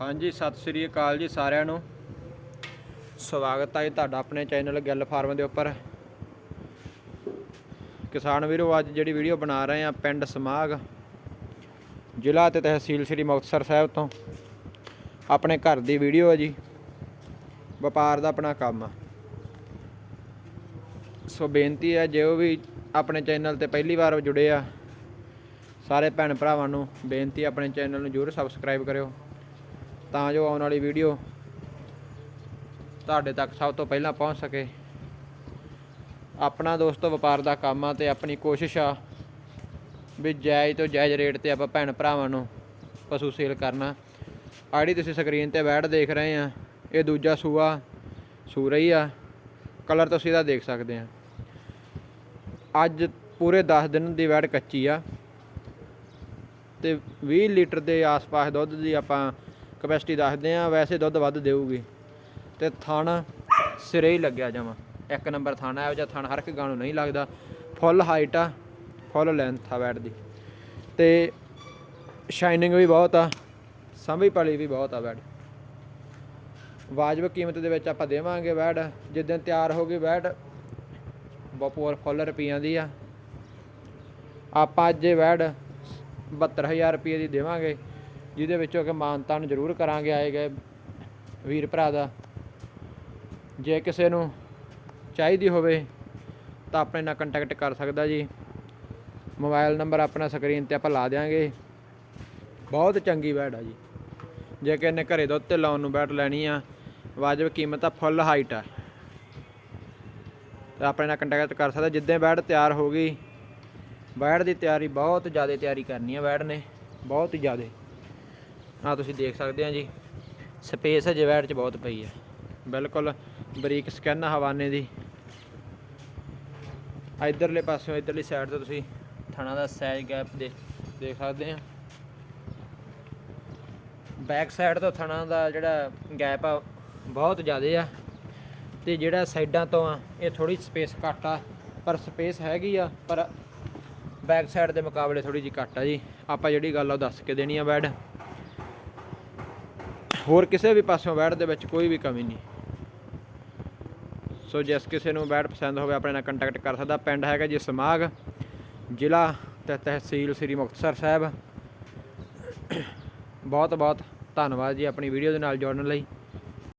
ਹਾਂਜੀ, ਸਤਿ ਸ੍ਰੀ ਅਕਾਲ ਜੀ ਸਾਰਿਆਂ ਨੂੰ। ਸਵਾਗਤ ਹੈ ਜੀ ਤੁਹਾਡਾ ਆਪਣੇ ਚੈਨਲ ਗੱਲ ਫਾਰਮ ਦੇ ਉੱਪਰ। ਕਿਸਾਨ ਵੀਰੋ, ਅੱਜ ਜਿਹੜੀ ਵੀਡੀਓ ਬਣਾ ਰਹੇ ਆ ਪਿੰਡ ਸਮਾਗ, ਜ਼ਿਲ੍ਹਾ ਤੇ ਤਹਿਸੀਲ ਸ੍ਰੀ ਮੁਕਤਸਰ ਸਾਹਿਬ ਤੋਂ। ਆਪਣੇ ਘਰ ਦੀ ਵੀਡੀਓ ਹੈ ਜੀ, ਵਪਾਰ ਦਾ ਆਪਣਾ ਕੰਮ ਆ। ਸੋ ਬੇਨਤੀ ਹੈ ਜੇ ਉਹ ਵੀ ਆਪਣੇ ਚੈਨਲ ਤੇ ਪਹਿਲੀ ਵਾਰ ਜੁੜੇ ਆ, ਸਾਰੇ ਭੈਣ ਭਰਾਵਾਂ ਨੂੰ ਬੇਨਤੀ ਆਪਣੇ ਚੈਨਲ ਨੂੰ ਜ਼ਰੂਰ ਸਬਸਕ੍ਰਾਈਬ ਕਰਿਓ। ਤਾਂ ਜੋ ਆਉਣ ਵਾਲੀ ਵੀਡੀਓ ਤੁਹਾਡੇ ਤੱਕ ਸਭ ਤੋਂ ਪਹਿਲਾਂ ਪਹੁੰਚ ਸਕੇ। ਆਪਣਾ ਦੋਸਤੋ ਵਪਾਰ ਦਾ ਕੰਮ ਆ ਤੇ ਆਪਣੀ ਕੋਸ਼ਿਸ਼ ਆ ਵੀ ਜਾਇਜ਼ ਤੋਂ ਜਾਇਜ਼ ਰੇਟ ਤੇ ਆਪਾਂ ਭੈਣ ਭਰਾਵਾਂ ਨੂੰ ਪਸ਼ੂ ਸੇਲ ਕਰਨਾ। ਆੜੀ ਤੁਸੀਂ ਸਕਰੀਨ ਤੇ ਬੈਠ ਦੇਖ ਰਹੇ ਆ, ਇਹ ਦੂਜਾ ਸੂਆ ਸੂ ਰਹੀ ਆ, ਕਲਰ ਤੁਸੀਂ ਇਹਦਾ ਦੇਖ ਸਕਦੇ ਆ। ਅੱਜ ਪੂਰੇ 10 ਦਿਨ ਦੀ ਵੈਟ ਕੱਚੀ ਆ ਤੇ 20 ਲੀਟਰ ਦੇ ਆਸ-ਪਾਸ ਦੁੱਧ ਦੀ ਆਪਾਂ ਕਪੈਸਿਟੀ ਦੱਸਦੇ ਆ, ਵੈਸੇ ਦੁੱਧ ਵੱਧ ਦੇਊਗੀ। ਤੇ ਥਣ ਸਿਰੇ ਹੀ ਲੱਗਿਆ ਜਾਵਾਂ ਇੱਕ ਨੰਬਰ ਥਣ ਇਹੋ ਜਿਹਾ ਥਣ ਹਰ ਇੱਕ ਗਾਣੋਂ ਨਹੀਂ ਲੱਗਦਾ। ਫੁੱਲ ਹਾਈਟ ਆ, ਫੁੱਲ ਲੈਂਥ ਆ ਬੈਡ ਦੀ। ਤੇ ਸ਼ਾਈਨਿੰਗ ਵੀ ਬਹੁਤ ਆ, ਸੰਭੀ ਪਲੀ ਵੀ ਬਹੁਤ ਆ ਬੈਡ ਵਾਜਬ ਕੀਮਤ ਦੇ ਵਿੱਚ ਆਪਾਂ ਦੇਵਾਂਗੇ ਬੈਡ ਜਿੱਦਣ ਤਿਆਰ ਹੋ ਗਈ ਬੈਡ ਬਪੂਰ ਫੁੱਲ ਰੁਪਈਆਂ ਦੀ ਆ। ਆਪਾਂ ਅੱਜ ਇਹ ਬੈਡ 72000 ਰੁਪਏ ਦੀ ਦੇਵਾਂਗੇ। ਜਿਹਦੇ ਵਿੱਚੋਂ ਕਿ ਮਾਨਤਾ ਨੂੰ ਜ਼ਰੂਰ ਕਰਾਂਗੇ ਆਏ ਗਏ ਵੀਰ ਭਰਾ ਦਾ। ਜੇ ਕਿਸੇ ਨੂੰ ਚਾਹੀਦੀ ਹੋਵੇ ਤਾਂ ਆਪਣੇ ਨਾਲ ਕੰਟੈਕਟ ਕਰ ਸਕਦਾ ਜੀ। ਮੋਬਾਈਲ ਨੰਬਰ ਆਪਣਾ ਸਕਰੀਨ ਤੇ ਆਪਾਂ ਲਾ ਦਿਆਂਗੇ। ਬਹੁਤ ਚੰਗੀ ਬੈਡ ਆ ਜੀ। ਜੇ ਕਿਸੇ ਨੇ ਘਰੇ ਦੁੱਧ ਤੇ ਲਾਉਣ ਨੂੰ ਬੈਡ ਲੈਣੀ ਆ, ਵਾਜਬ ਕੀਮਤ ਆ ਫੁੱਲ ਹਾਈਟ ਆ। ਤਾਂ ਆਪਣੇ ਨਾਲ ਕੰਟੈਕਟ ਕਰ ਸਕਦਾ, ਜਿੱਦਾਂ ਬੈਡ ਤਿਆਰ ਹੋ ਗਈ। ਬੈਡ ਦੀ ਤਿਆਰੀ ਬਹੁਤ ਜ਼ਿਆਦਾ ਤਿਆਰੀ ਕਰਨੀ ਆ ਬੈਡ ਨੇ। ਬਹੁਤ ਹੀ ਜ਼ਿਆਦਾ। ਆ ਤੁਸੀਂ ਦੇਖ ਸਕਦੇ ਆ ਜੀ। ਸਪੇਸ ਅਜੇ ਬੈਡ 'ਚ ਬਹੁਤ ਪਈ ਹੈ। ਬਿਲਕੁਲ ਬਰੀਕ ਸਕੈਨ ਹਵਾਨੇ ਦੀ। ਆ ਇਧਰਲੇ ਪਾਸਿਓਂ ਇਧਰਲੀ ਸਾਈਡ ਤੋਂ ਤੁਸੀਂ ਥਣਾ ਦਾ ਸਾਈਜ਼ ਗੈਪ ਦੇ ਦੇਖ ਸਕਦੇ ਆ ਬੈਕ ਸਾਈਡ ਤੋਂ ਥਣਾ ਦਾ ਜਿਹੜਾ ਗੈਪ ਆ, ਬਹੁਤ ਜ਼ਿਆਦਾ ਆ। ਤੇ ਜਿਹੜਾ ਸਾਈਡਾਂ ਤੋਂ ਆ, ਇਹ ਥੋੜੀ ਸਪੇਸ ਘੱਟ ਆ। ਪਰ ਸਪੇਸ ਹੈਗੀ ਆ, ਪਰ ਬੈਕ ਸਾਈਡ ਦੇ ਮੁਕਾਬਲੇ ਥੋੜੀ ਜਿਹੀ ਘੱਟ ਆ ਜੀ। ਆਪਾਂ ਜਿਹੜੀ ਗੱਲ ਆ ਉਹ ਦੱਸ ਕੇ ਦੇਣੀ ਆ ਬੈਡ ਹੋਰ ਕਿਸੇ ਵੀ ਪਾਸਿਓਂ ਬੈਟ ਦੇ ਵਿੱਚ ਕੋਈ ਵੀ ਕਮੀ ਨਹੀਂ। ਸੋ ਜਿਸ ਕਿਸੇ ਨੂੰ ਬੈਡ ਪਸੰਦ ਹੋਵੇ, ਆਪਣੇ ਨਾਲ ਕੰਟੈਕਟ ਕਰ ਸਕਦਾ। ਪਿੰਡ ਹੈਗਾ ਜੀ ਸਮਾਗ, ਜ਼ਿਲ੍ਹਾ ਤੇ ਤਹਿਸੀਲ ਸ੍ਰੀ ਮੁਕਤਸਰ ਸਾਹਿਬ। ਬਹੁਤ ਬਹੁਤ ਧੰਨਵਾਦ ਜੀ ਆਪਣੀ ਵੀਡੀਓ ਦੇ ਨਾਲ ਜੁੜਨ ਲਈ।